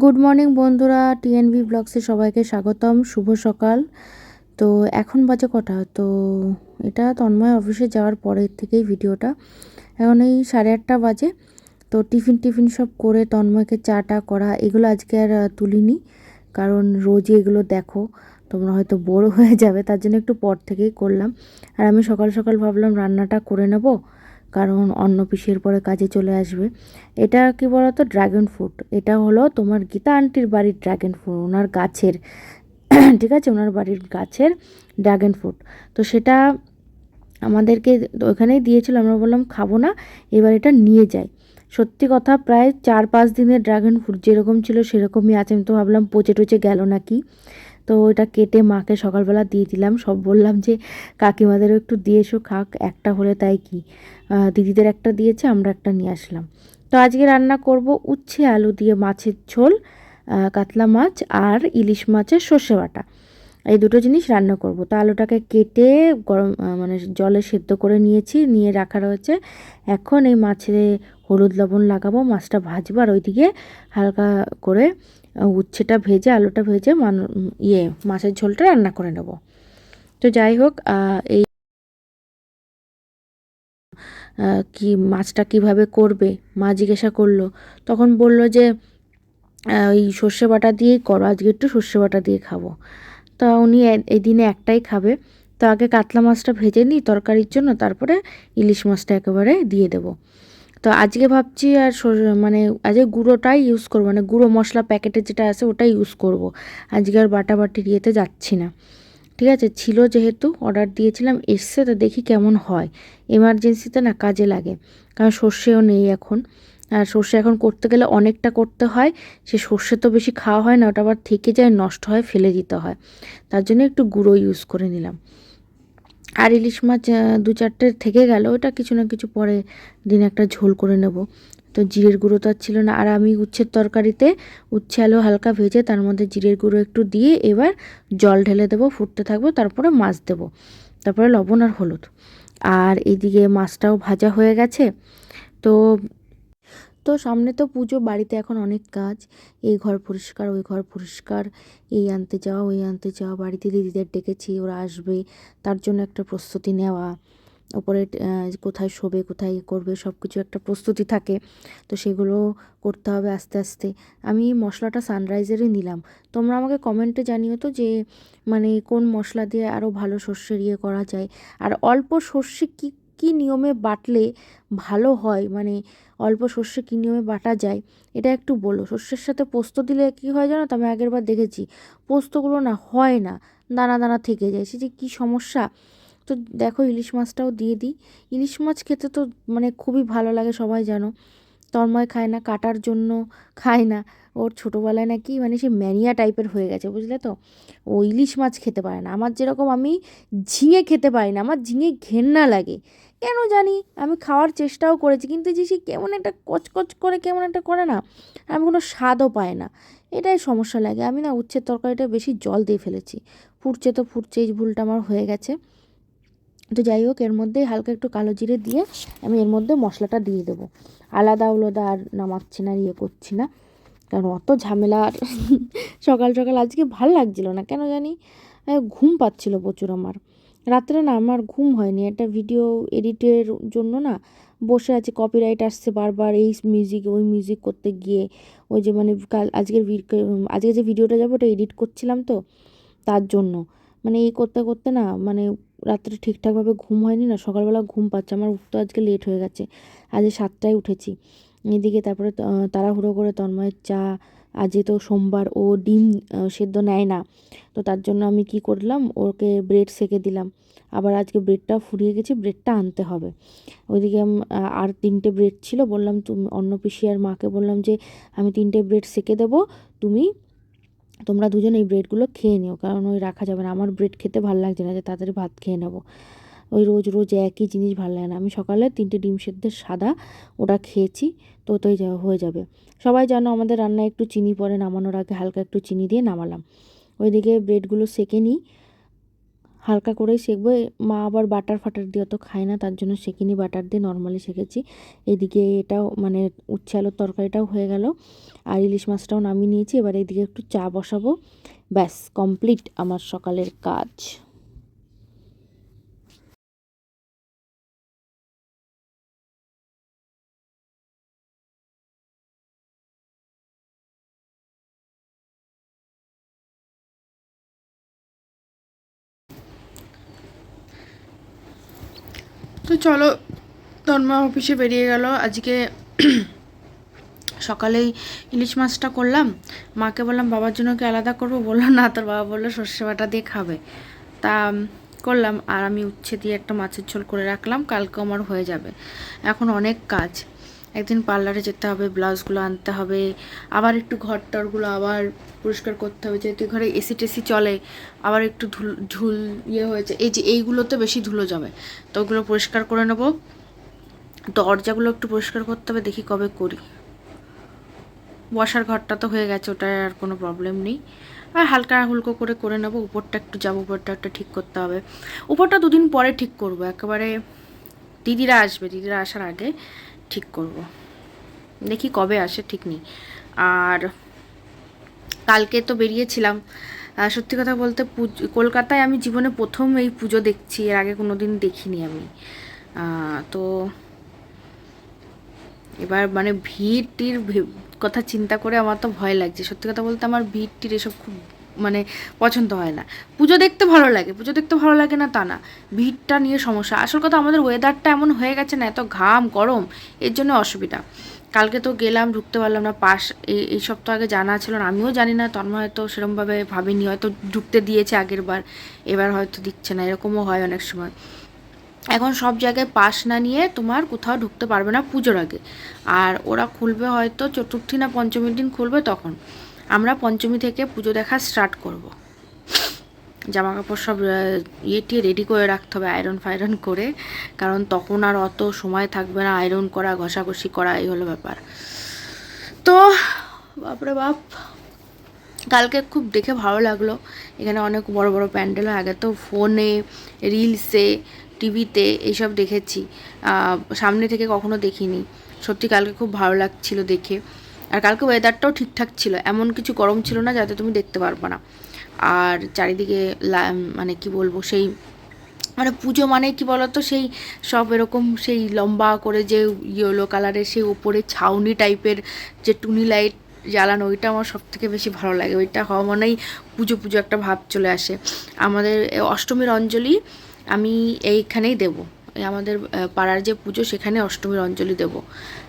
Good morning বন্ধুরা। টিএনভি ব্লগসে সবাইকে স্বাগতম। শুভ সকাল। তো এখন বাজে কটা? তো এটা তন্ময় অফিসে যাওয়ার পরের থেকেই ভিডিওটা। এখন এই সাড়ে আটটা বাজে। তো টিফিন টিফিন সব করে তন্ময়কে চাটা করা এগুলো আজকে আর তুলিনি। কারণ রোজই এগুলো দেখো, তোমরা হয়তো বোর হয়ে যাবে। তার জন্য একটু পর থেকেই করলাম। আর আমি সকাল সকাল ভাবলাম রান্নাটা করে নেব। কারণ অন্য পিসের পরে কাজে চলে আসবে। এটা কি বলতো? ড্রাগন ফ্রুট এটা হলো তোমার গীতা আন্টির বাড়ির ড্রাগন ফ্রুট ওনার গাছের, ঠিক আছে? ওনার বাড়ির গাছের ড্রাগন ফ্রুট তো সেটা আমাদেরকে ওখানেই দিয়েছিল, আমরা বললাম খাব না, এবার এটা নিয়ে যাই। সত্যি কথা, প্রায় চার পাঁচ দিনের ড্রাগন ফ্রুট যেরকম ছিল সেরকমই আছে। আমি তো ভাবলাম পচে টচে গেল নাকি? তো ওটা কেটে মাকে সকালবেলা দিয়ে দিলাম। সব বললাম যে, কাকিমাদেরও একটু দিয়ে এসো, খাক, একটা হলে তাই কি। দিদিদের একটা দিয়েছে, আমরা একটা নিয়ে আসলাম। তো আজকে রান্না করব উচ্ছে, আলু দিয়ে মাছের ঝোল কাতলা মাছ আর ইলিশ মাছের সর্ষে বাটা। এই দুটো জিনিস রান্না করব। তো আলুটাকে কেটে গরম মানে জলে সেদ্ধ করে নিয়েছি, নিয়ে রাখা রয়েছে। এখন এই মাছে হলুদ লবণ লাগাবো, মাছটা ভাজবো আর ওইদিকে হালকা করে উচ্ছেটা ভেজে, আলুটা ভেজে মান ইয়ে মাছের ঝোলটা রান্না করে নেব। তো যাই হোক এই কি মাছটা কীভাবে করবে, মা জিজ্ঞাসা করল। তখন বলল যে ওই সর্ষে বাটা দিয়েই করো, আজকে একটু সর্ষে বাটা দিয়ে খাব। তা উনি এই দিনে একটাই খাবে। তো আগে কাতলা মাছটা ভেজে নিই তরকারির জন্য, তারপরে ইলিশ মাছটা একেবারে দিয়ে দেবো। তো আজকে ভাবছি আর মানে আজকে গুঁড়োটাই ইউজ করব মানে গুঁড়ো মশলা প্যাকেটে যেটা আছে ওটাই ইউজ করব। আজকে আর বাটা বাটাবাটির ইয়েতে যাচ্ছি না। ঠিক আছে, ছিল যেহেতু অর্ডার দিয়েছিলাম, এসছে তো দেখি কেমন হয়। এমার্জেন্সিতে না কাজে লাগে, কারণ সর্ষেও নেই এখন। আর সর্ষে এখন করতে গেলে অনেকটা করতে হয়, সে সর্ষে তো বেশি খাওয়া হয় না, ওটা আবার থেকে যায়, নষ্ট হয়, ফেলে দিতে হয়। তার জন্য একটু গুঁড়ো ইউজ করে নিলাম। আর ইলিশ মাছ দু চারটে থেকে গেল, ওটা কিছু না কিছু পরে দিন একটা ঝোল করে নেব। তো জিরের গুঁড়ো তো আর ছিল না, আর আমি উচ্ছের তরকারিতে উচ্ছে, আলু হালকা ভেজে তার মধ্যে জিরের গুঁড়ো একটু দিয়ে এবার জল ঢেলে দেবো, ফুটতে থাকব, তারপরে মাছ দেব। তারপরে লবণ আর হলুদ। আর এদিকে মাছটাও ভাজা হয়ে গেছে। তো তো সামনে তো পুজো, বাড়িতে এখন অনেক কাজ। এই ঘর পরিষ্কার, ওই ঘর পরিষ্কার, এই আনতে যাওয়া ওই আনতে যাওয়া বাড়িতে দিদিদের ডেকেছি, ওরা আসবে, তার জন্য একটা প্রস্তুতি নেওয়া। ওপরে কোথায় শোবে, কোথায় ইয়ে করবে সব কিছু একটা প্রস্তুতি থাকে। তো সেগুলো করতে হবে আস্তে আস্তে। আমি মশলাটা সানরাইজেরই নিলাম। তোমরা আমাকে কমেন্টে জানিও তো যে মানে কোন মশলা দিয়ে আরও ভালো সর্ষের ইয়ে করা যায়। আর অল্প সর্ষে কী কী নিয়মে বাটলে ভালো হয়? মানে অল্প সর্ষে কী নিয়মে বাটা যায়? এটা একটু বলো। সর্ষের সাথে পোস্ত দিলে কি হয় জানো তো? আমি আগের বার দেখেছি। পোস্তগুলো না হয় না, দানা দানা থেকে যায়। সে যে কী সমস্যা? তো দেখো ইলিশ মাছটাও দিয়ে দিই। ইলিশ মাছ খেতে তো মানে খুবই ভালো লাগে সবাই জানো। তন্ময় খায় না, কাটার জন্য খায় না। ওর ছোটোবেলায় নাকি মানে সে ম্যানিয়া টাইপের হয়ে গেছে, বুঝলে তো? ও ইলিশ মাছ খেতে পারে না। আমার যেরকম আমি ঝিঙে খেতে পারি না। আমার ঝিঙে ঘেন্না লাগে। কেন জানি? আমি খাওয়ার চেষ্টাও করেছি, কিন্তু যে সে কেমন একটা কচকচ করে, কেমন একটা করে না, আমি কোনো স্বাদও পাই না। এটাই সমস্যা লাগে। আমি না উচ্ছের তরকারিটা বেশি জল দিয়ে ফেলেছি। ফুটছে তো ফুটছে, এই ভুলটা আমার হয়ে গেছে। তো যাই হোক, এর মধ্যেই হালকা একটু কালো জিরে দিয়ে আমি এর মধ্যে মশলাটা দিয়ে দেবো। আলাদা আলাদা আর নামাচ্ছি না, আর ইয়ে করছি না। কারণ অত ঝামেলা সকাল সকাল আজকে ভালো লাগছিল না। কেন জানি ঘুম পাচ্ছিল প্রচুর আমার। রাত্রে না আমার ঘুম হয়নি। একটা ভিডিও এডিটের জন্য না বসে আছে কপিরাইট আসছে বারবার এই মিউজিক ওই মিউজিক করতে গিয়ে। ওই যে মানে কাল আজকের আজকে যে ভিডিওটা যাব ওটা এডিট করছিলাম তো তার জন্য। মানে এই করতে করতে না মানে রাত্রে ঠিকঠাকভাবে ঘুম হয়নি না, সকালবেলা ঘুম পাচ্ছে। আমার উঠতে আজকে লেট হয়ে গেছে। আজ সাতটায় উঠেছি। এদিকে তারপরে তাড়াহুড়ো করে তন্ময়ের চা আজকে তো সোমবার ও ডিম সেদ্ধ নেয় না, তো তার জন্য আমি কি করলাম, ওকে ব্রেড সেকে দিলাম। আবার আজকে ব্রেডটা ফুরিয়ে গেছে ব্রেডটা আনতে হবে। ওইদিকে আর তিনটে ব্রেড ছিল, বললাম তুমি, অন্য পিসি আর মাকে বললাম যে, আমি তিনটে ব্রেড সেকে দেবো, তুমি, তোমরা দুজন এই ব্রেডগুলো খেয়ে নিও, কারণ ওই রাখা যাবে না। আমার ব্রেড খেতে ভালো লাগছে না, যে তাড়াতাড়ি ভাত খেয়ে নেব। ওই রোজ রোজ একই জিনিস ভালো লাগে না। আমি সকালে তিনটে ডিম সেদ্ধের সাদা ওটা খেয়েছি, তো যা হয়ে যাবে। সবাই জানো আমাদের রান্নায় একটু চিনি পরে নামানোর আগে হালকা একটু চিনি দিয়ে নামালাম। ওইদিকে ব্রেডগুলো সেকে নিই, হালকা করেই শেখবো মা আবার বাটার ফাটার দিয়ে অত খায় না, তার জন্য শেখিনি বাটার দিয়ে, নর্মালি শেখেছি এদিকে এটাও মানে উচ্ছে আলুর তরকারিটাও হয়ে গেল, আর ইলিশ মাছটাও নামিয়ে নিয়েছি। এবার এইদিকে একটু চা বসাবো। ব্যাস, কমপ্লিট আমার সকালের কাজ। তো চলো তন্মা অফিসে বেরিয়ে গেল। আজকে সকালেই ইলিশ মাছটা করলাম। মাকে বললাম, বাবার জন্য কি আলাদা করব? বলল, না, তোর বাবা বলল সর্ষে বাটা দিয়ে খাবে। তা করলাম। আর আমি উচ্ছে দিয়ে একটা মাছের ঝোল করে রাখলাম। কালকে আমার হয়ে যাবে। এখন অনেক কাজ। একদিন পার্লারে যেতে হবে, ব্লাউজগুলো আনতে হবে, আবার একটু ঘর টরগুলো আবার পরিষ্কার করতে হবে, যেহেতু ঘরে এসি টেসি চলে, আবার একটু ধুল ঝুল ইয়ে হয়েছে, এই যে এইগুলোতে বেশি ধুলো যাবে তো ওগুলো পরিষ্কার করে নেব। দরজাগুলো একটু পরিষ্কার করতে হবে, দেখি কবে করি। বসার ঘরটা তো হয়ে গেছে, ওটার আর কোনো প্রবলেম নেই। আর হালকা হুলকো করে করে নেব, উপরটা একটু যাব, উপরটা একটা ঠিক করতে হবে। উপরটা দুদিন পরে ঠিক করব, একেবারে দিদিরা আসবে, দিদিরা আসার আগে। ঠিক করব। দেখি কবে আসে, ঠিক নেই। আর কালকে তো বেরিয়েছিলাম। সত্যি কথা বলতে কলকাতায় আমি জীবনে প্রথম এই পুজো দেখছি, এর আগে কোনো দিন দেখিনি আমি। তো এবার মানে ভিড় টির কথা চিন্তা করে আমার তো ভয় লাগছে। সত্যি কথা বলতে আমার ভিড় টির এসব খুব মানে পছন্দ হয় না। পুজো দেখতে ভালো লাগে, পুজো দেখতে ভালো লাগে না তা না। ভিড়টা নিয়ে সমস্যা। আসল কথা আমাদের ওয়েদারটা এমন হয়ে গেছে না, এত ঘাম, গরম, এর জন্য অসুবিধা। কালকে তো গেলাম, ঢুকতে পারলাম না, পাশ এই সপ্তাহ আগে জানা ছিল না, আমিও জানি না, তন্ময় হয়তো সেরমভাবে ভাবিনি, হয়তো ঢুকতে দিয়েছে আগের বার, এবার হয়তো দিচ্ছে না, এরকমও হয় অনেক সময়। এখন সব জায়গায় পাস না নিয়ে তোমার কোথাও ঢুকতে পারবে না পুজোর আগে। আর ওরা খুলবে হয়তো চতুর্থী না পঞ্চমীর দিন খুলবে তখন। আমরা পঞ্চমী থেকে পুজো দেখা স্টার্ট করব। জামা কাপড় সব আহ, ইয়ে টিয়ে রেডি করে রাখতে হবে আয়রন ফায়রন করে কারণ তখন আর অত সময় থাকবে না আয়রন করা ঘষাঘষি করা এই হলো ব্যাপার। তো বাপরে বাপ কালকে খুব দেখে ভালো লাগল। এখানে অনেক বড় বড় প্যান্ডেল আগে তো ফোনে রিলসে টিভিতে এইসব দেখেছি। সামনে থেকে কখনো দেখিনি। সত্যি কালকে খুব ভালো লাগছিল দেখে। আর কালকে ওয়েদারটাও ঠিকঠাক ছিল, এমন কিছু গরম ছিল না যাতে তুমি দেখতে পারবে না। আর চারিদিকে মানে কি বলব, সেই মানে পুজো মানে কি বলতো, সেই সব এরকম সেই লম্বা করে যে ইয়েলো কালারের সেই ওপরে ছাউনি টাইপের যে টুনি লাইট জ্বালানো, ওইটা আমার সব থেকে বেশি ভালো লাগে। ওইটা হওয়া মানেই পুজো পুজো একটা ভাব চলে আসে। আমাদের অষ্টমীর অঞ্জলি আমি এইখানেই দেব। আমাদের পাড়ার যে পুজো, সেখানে অষ্টমীর অঞ্জলি দেব।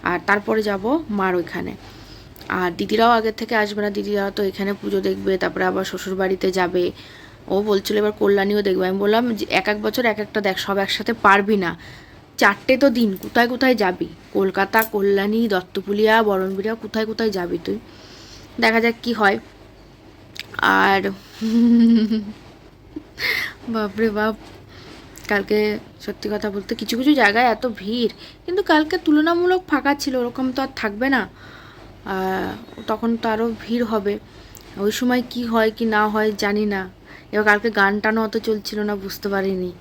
আর তারপরে যাব মার ওইখানে। আর দিদিরাও আগের থেকে আসবে না, দিদিরা তো এখানে পুজো দেখবে, তারপরে আবার শ্বশুর বাড়িতে যাবে। ও বলছিল এবার কল্যাণীও দেখবে। আমি বললাম যে এক এক বছর এক একটা দেখ, সব একসাথে পারবি না। চারটে তো দিন, কোথায় কোথায় যাবি? কলকাতা, কল্যাণী, দত্তপুলিয়া বরণবিরা কোথায় কোথায় যাবি তুই? দেখা যাক কি হয়। আর বাপরে বাপ। কালকে সত্যি কথা বলতে কিছু কিছু জায়গায় এত ভিড়, কিন্তু কালকে তুলনামূলক ফাঁকা ছিল, ওরকম তো আর থাকবে না। তখন তো আরও ভিড় হবে। ওই সময় কি হয় কি না হয় জানি না। এবার কালকে গান টানও অত চলছিল না, বুঝতে পারিনি।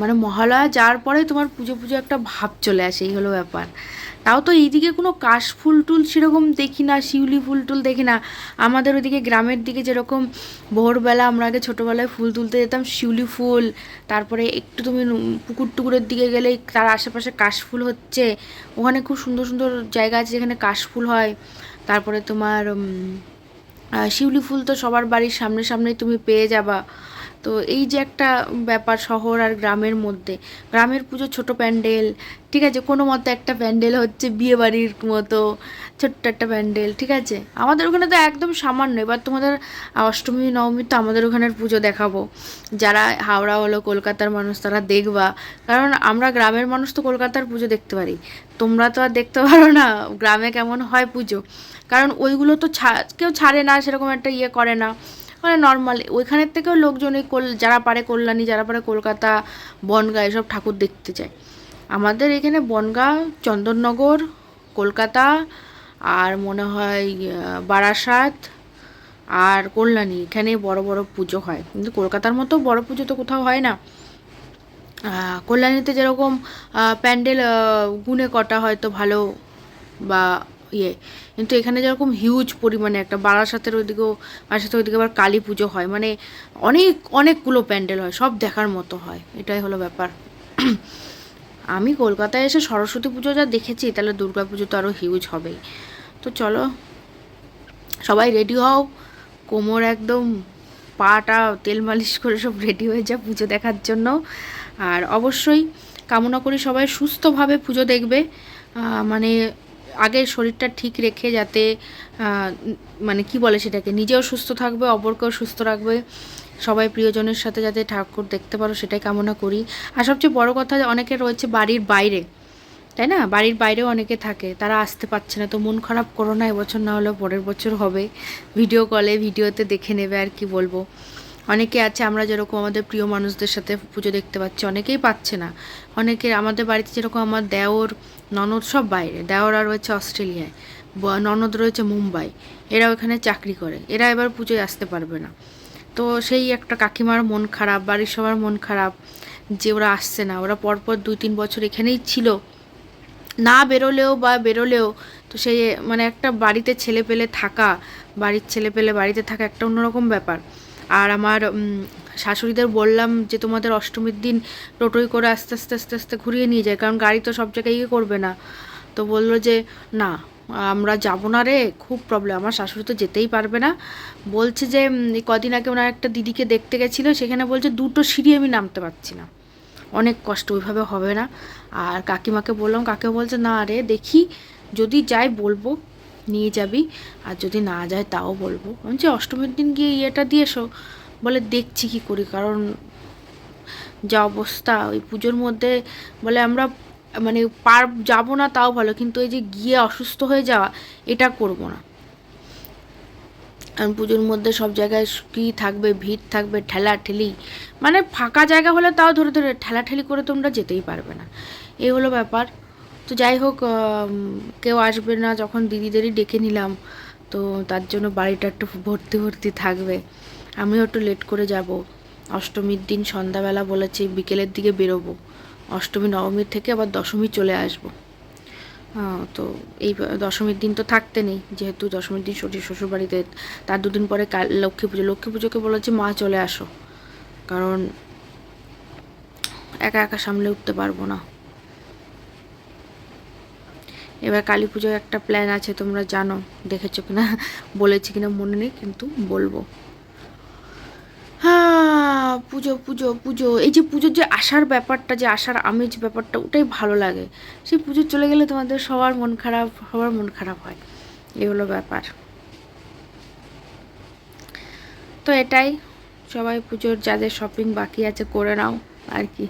মানে মহালয়া যাওয়ার পরে তোমার পুজো পুজো একটা ভাব চলে আসে, এই হলো ব্যাপার। তাও তো এইদিকে কোনো কাশ ফুল টুল সেরকম দেখি না, শিউলি ফুল টুল দেখি না। আমাদের ওইদিকে গ্রামের দিকে যেরকম ভোরবেলা আমরা আগে ছোটোবেলায় ফুল তুলতে যেতাম, শিউলি ফুল, তারপরে একটু তুমি পুকুর টুকুরের দিকে গেলেই তার আশেপাশে কাশফুল হচ্ছে। ওখানে খুব সুন্দর সুন্দর জায়গা আছে যেখানে কাশফুল হয়। তারপরে তোমার শিউলি ফুল তো সবার বাড়ির সামনে সামনেই তুমি পেয়ে যাবা। তো এই যে একটা ব্যাপার শহর আর গ্রামের মধ্যে, গ্রামের পুজো ছোট প্যান্ডেল, ঠিক আছে? কোনো মতো একটা প্যান্ডেল হচ্ছে বিয়ে বাড়ির মতো ছোট্ট একটা প্যান্ডেল, ঠিক আছে? আমাদের ওখানে তো একদম সামান্য, এবার তোমাদের অষ্টমী, নবমী তো আমাদের ওখানের পুজো দেখাবো। যারা হাওড়া হলো, কলকাতার মানুষ তারা দেখবা, কারণ আমরা গ্রামের মানুষ তো কলকাতার পুজো দেখতে পারি। তোমরা তো আর দেখতে পারো না গ্রামে কেমন হয় পুজো। কারণ ওইগুলো তো ছা- কেউ ছাড়ে না, সেরকম একটা ইয়ে করে না। মানে নর্মাল ওইখানের থেকেও লোকজন এই কল যারা পারে কল্যাণী, যারা পারে কলকাতা, বনগাঁ এসব ঠাকুর দেখতে যায়। আমাদের এখানে বনগাঁ, চন্দননগর, কলকাতা, আর মনে হয় বারাসাত আর কল্যাণী। এখানে বড় বড় পুজো হয়। কিন্তু কলকাতার মতো বড় পুজো তো কোথাও হয় না। কল্যাণীতে যেরকম প্যান্ডেল গুনে কটা হয়তো ভালো বা ইয়ে। কিন্তু এখানে যেরকম হিউজ পরিমাণে একটা বারাসাতের ওইদিকেও বারাসাতের ওইদিকে আবার কালী পুজো হয়। মানে অনেক, অনেকগুলো প্যান্ডেল হয়, সব দেখার মতো হয়। এটাই হলো ব্যাপার। আমি কলকাতায় এসে সরস্বতী পুজো যা দেখেছি, তাহলে দুর্গা পুজো তো আরও হিউজ হবেই। তো চলো, সবাই রেডি হও। কোমর একদম, পাটা তেল মালিশ করে সব রেডি হয়ে যা পুজো দেখার জন্য। আর অবশ্যই কামনা করি সবাই সুস্থভাবে পুজো দেখবে। মানে আগে শরীরটা ঠিক রেখে যাতে মানে কি বলে সেটাকে, নিজেও সুস্থ থাকবে, অপরকেও সুস্থ রাখবে, সবাই প্রিয়জনের সাথে যাতে ঠাকুর দেখতে পারো সেটাই কামনা করি। আর সবচেয়ে বড় কথা অনেকে রয়েছে বাড়ির বাইরে, তাই না? বাড়ির বাইরেও অনেকে থাকে, তারা আসতে পারছে না, তো মন খারাপ করো না, এবছর না হলেও পরের বছর হবে। ভিডিও কলে, ভিডিওতে দেখে নেবে আর কি বলব। অনেকে আছে, আমরা যেরকম আমাদের প্রিয় মানুষদের সাথে পুজো দেখতে পাচ্ছি, অনেকেই পাচ্ছে না। অনেকে আমাদের বাড়িতে যেরকম আমার দেওর, ননদ সব বাইরে, দেওর রয়েছে অস্ট্রেলিয়ায় ননদ রয়েছে মুম্বাই এরা ওখানে চাকরি করে, এরা এবার পুজোয় আসতে পারবে না। তো সেই একটা কাকিমার মন খারাপ, বাড়ির সবার মন খারাপ, যে ওরা আসছে না, ওরা পরপর দুই তিন বছর এখানেই ছিল। না বেরোলেও বা বেরোলেও, তো সেই মানে একটা বাড়িতে ছেলে পেলে থাকা, বাড়ির ছেলে পেলে বাড়িতে থাকা একটা অন্যরকম ব্যাপার। আর আমার শাশুড়িদের বললাম যে তোমাদের অষ্টমীর দিন টোটোই করে আস্তে আস্তে আস্তে আস্তে ঘুরিয়ে নিয়ে যায়, কারণ গাড়ি তো সব জায়গায় ইয়ে করবে না। তো বলল যে, না, আমরা যাব না রে, খুব প্রবলেম আমার শাশুড়ি তো যেতেই পারবে না। বলছে যে কদিন আগে ওনার একটা দিদিকে দেখতে গেছিল, সেখানে বলছে, দুটো সিঁড়ি আমি নামতে পারছি না, অনেক কষ্ট, ওইভাবে হবে না। আর কাকিমাকে বললাম, কাকে বলছে, না রে, দেখি, যদি যাই বলব। নিয়ে যাবি। আর যদি না যায় তাও বলব। আমি যে অষ্টমীর দিন গিয়ে ইয়েটা দিয়ে এসো। বলে দেখছি কি করি। কারণ যা অবস্থা, ওই পুজোর মধ্যে বলে আমরা মানে পার, যাব না তাও ভালো। কিন্তু এই যে গিয়ে অসুস্থ হয়ে যাওয়া, এটা করব না। কারণ পুজোর মধ্যে সব জায়গায় কি থাকবে, ভিড় থাকবে ঠেলা ঠেলি মানে ফাঁকা জায়গা হলে তাও ধরে ধরে ঠেলা ঠেলি করে তোমরা যেতেই পারবে না। এই হলো ব্যাপার। তো যাই হোক কেউ আসবে না, যখন দিদিদেরই ডেকে নিলাম। তো তার জন্য বাড়িটা একটু ভর্তি ভর্তি থাকবে। আমিও একটু লেট করে যাব। অষ্টমীর দিন সন্ধ্যাবেলা বলেছি বিকেলের দিকে বেরোবো। অষ্টমী, নবমীর থেকে আবার দশমী চলে আসব। তো এই দশমীর দিন তো থাকতে নেই, যেহেতু দশমীর দিন শ্বশুর, শ্বশুরবাড়িতে। তার দুদিন পরে কাল লক্ষ্মী পুজো। লক্ষ্মী পুজোকে বলেছি, মা, চলে আসো। কারণ একা একা সামলে উঠতে পারব না। এবার কালী পুজোর একটা প্ল্যান আছে, তোমরা জানো, দেখেছ কিনা? বলেছি কিনা মনে নেই, কিন্তু বলব। হ্যাঁ পুজো পুজো পুজো। এই যে পুজোর যে আসার ব্যাপারটা, যে আসার আমেজ ব্যাপারটা, ওটাই ভালো লাগে। সেই পুজো চলে গেলে তোমাদের সবার মন খারাপ, সবার মন খারাপ হয়। এই হলো ব্যাপার। তো এটাই। সবাই পুজোর যাদের শপিং বাকি আছে, করে নাও, আর কি।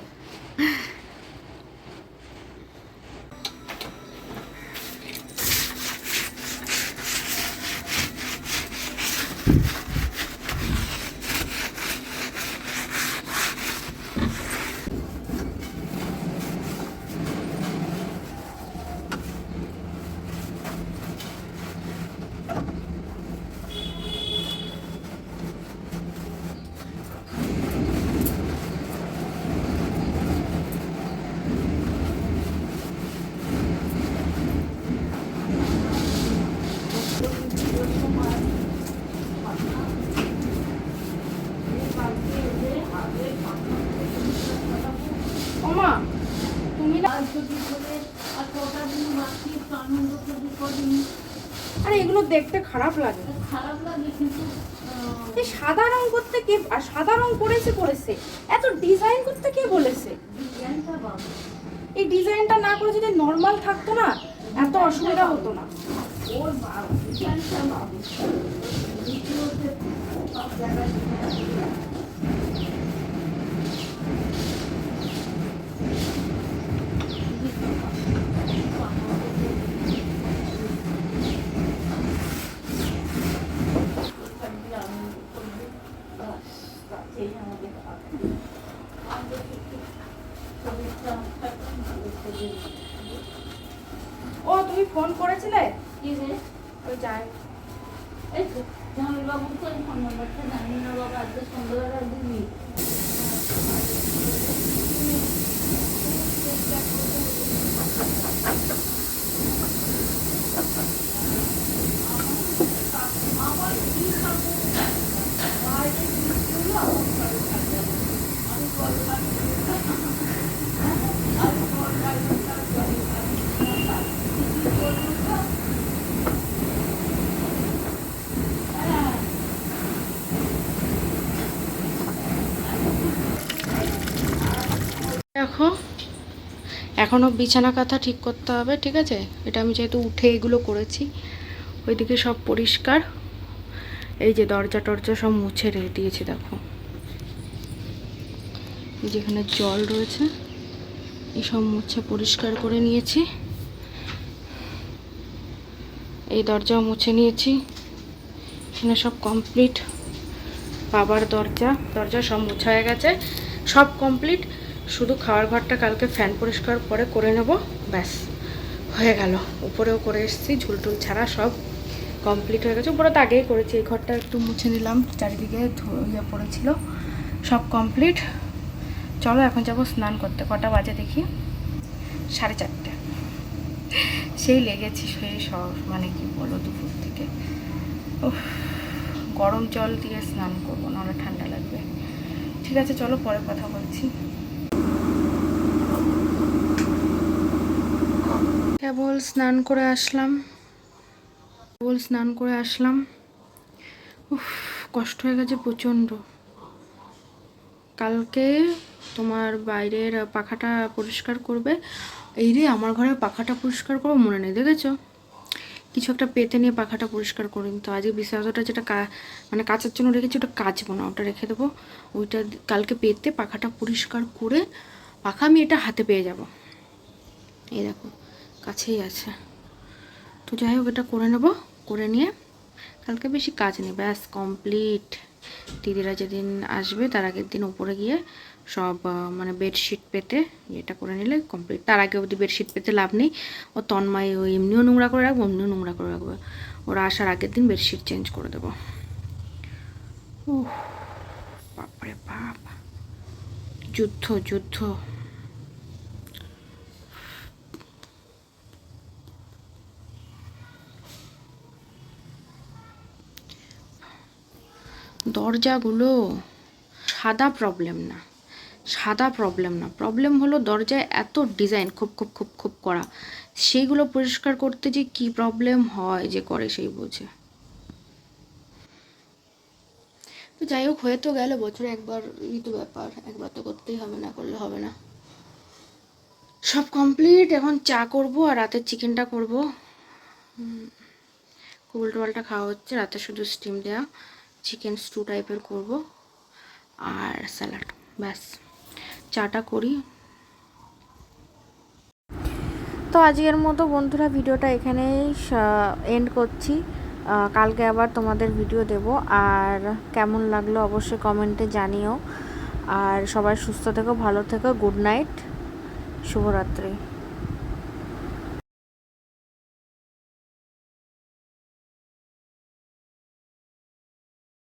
আরে এগুলো দেখতে খারাপ লাগে। খারাপ লাগে কিন্তু এই সাদা রং করতে কে, আর সাদা রং করেছে করেছে। এত ডিজাইন করতে কে বলেছে? এই ডিজাইনটা না করে যদি নর্মাল থাকতো না, এত অসুবিধা হতো না। ওর বাবু ডিজাইনটা বাবু ফোন করেছিলে? ওই যাই এই তো জামাইবাবু তো ফোন নাম্বারটা জানি না বাবা আজকে সন্ধ্যাবেলা দিবি দেখো এখনও বিছানা কাঁথা ঠিক করতে হবে, ঠিক আছে? এটা আমি যেহেতু উঠে এগুলো করেছি, ওইদিকে সব পরিষ্কার। এই যে দরজা টরজা সব মুছে রেখে দিয়েছি দেখো। যেখানে জল রয়েছে এসব মুছে পরিষ্কার করে নিয়েছি। এই দরজাও মুছে নিয়েছি। এখানে সব কমপ্লিট বাবার দরজা দরজা সব মোছা হয়ে গেছে। সব কমপ্লিট শুধু খাওয়ার ঘরটা কালকে ফ্যান পরিষ্কার পরে করে নেব, ব্যাস, হয়ে গেল। উপরেও করে এসেছি, ঝুলটুল ছাড়া সব কমপ্লিট হয়ে গেছে। উপরে তো আগেই করেছি, এই ঘরটা একটু মুছে নিলাম, চারিদিকে ইয়ে পড়েছিল। সব কমপ্লিট চলো এখন যাব স্নান করতে, কটা বাজে দেখি? সাড়ে চারটে। সেই লেগেছি, সেই সব মানে কি বলো দুপুর থেকে। উফ, গরম জল দিয়ে স্নান করব, নাহলে ঠান্ডা লাগবে। ঠিক আছে, চলো পরে কথা বলছি। কেবল স্নান করে আসলাম। কেবল স্নান করে আসলাম। উফ, কষ্ট হয়ে গেছে প্রচণ্ড। কালকে তোমার বাইরের পাখাটা পরিষ্কার করবে। এই রে, আমার ঘরের পাখাটা পরিষ্কার করব মনে নেই, দেখেছ? কিছু একটা পেতে নিয়ে পাখাটা পরিষ্কার করিনি তো আজকে বিছানাটা যেটা মানে কাচার জন্য রেখেছি, ওটা কাচবো না, ওটা রেখে দেবো। ওইটা কালকে পেতে পাখাটা পরিষ্কার করে পাখা আমি এটা হাতে পেয়ে যাব। এই দেখো। কাছেই আছে। তো যাই হোক এটা করে নেব করে নিয়ে কালকে বেশি কাজ নেই। ব্যাস কমপ্লিট দিদিরা যেদিন আসবে তার আগের দিন উপরে গিয়ে সব মানে বেডশিট পেতে এটা করে নিলে কমপ্লিট তার আগে অবধি বেডশিট পেতে লাভ নেই। ও তন্ময় ওই এমনিও নোংরা করে রাখব এমনিও নোংরা করে রাখব। ওরা আসার আগের দিন বেডশিট চেঞ্জ করে দেবো। উফ, বাপরে বাপ। যুদ্ধ যুদ্ধ। দরজাগুলো সাদা প্রবলেম না, সাদা প্রবলেম না। প্রবলেম হলো দরজায় এত ডিজাইন খুব খুব খুব খুব করা। সেইগুলো পরিষ্কার করতে যে কি প্রবলেম হয় যে করে সেই বোঝে। তো যাই হোক, হয়ে তো গেল, বছরে একবার ঋতু ব্যাপার, একবার তো করতেই হবে, না করলে হবে না। সব কমপ্লিট এখন চা করব আর রাতের চিকেনটা করব। কুবল টোয়ালটা খাওয়া হচ্ছে, রাতে শুধু স্টিম দেওয়া চিকেন স্টু টাইপের করব আর স্যালাড ব্যাস। চাটা করি। তো আজকের মতো বন্ধুরা, ভিডিওটা এখানেই এন্ড করছি। কালকে আবার তোমাদের ভিডিও দেব। আর কেমন লাগল অবশ্যই কমেন্টে জানিও। আর সবাই সুস্থ থেকো, ভালো থেকো গুড নাইট শুভরাত্রি।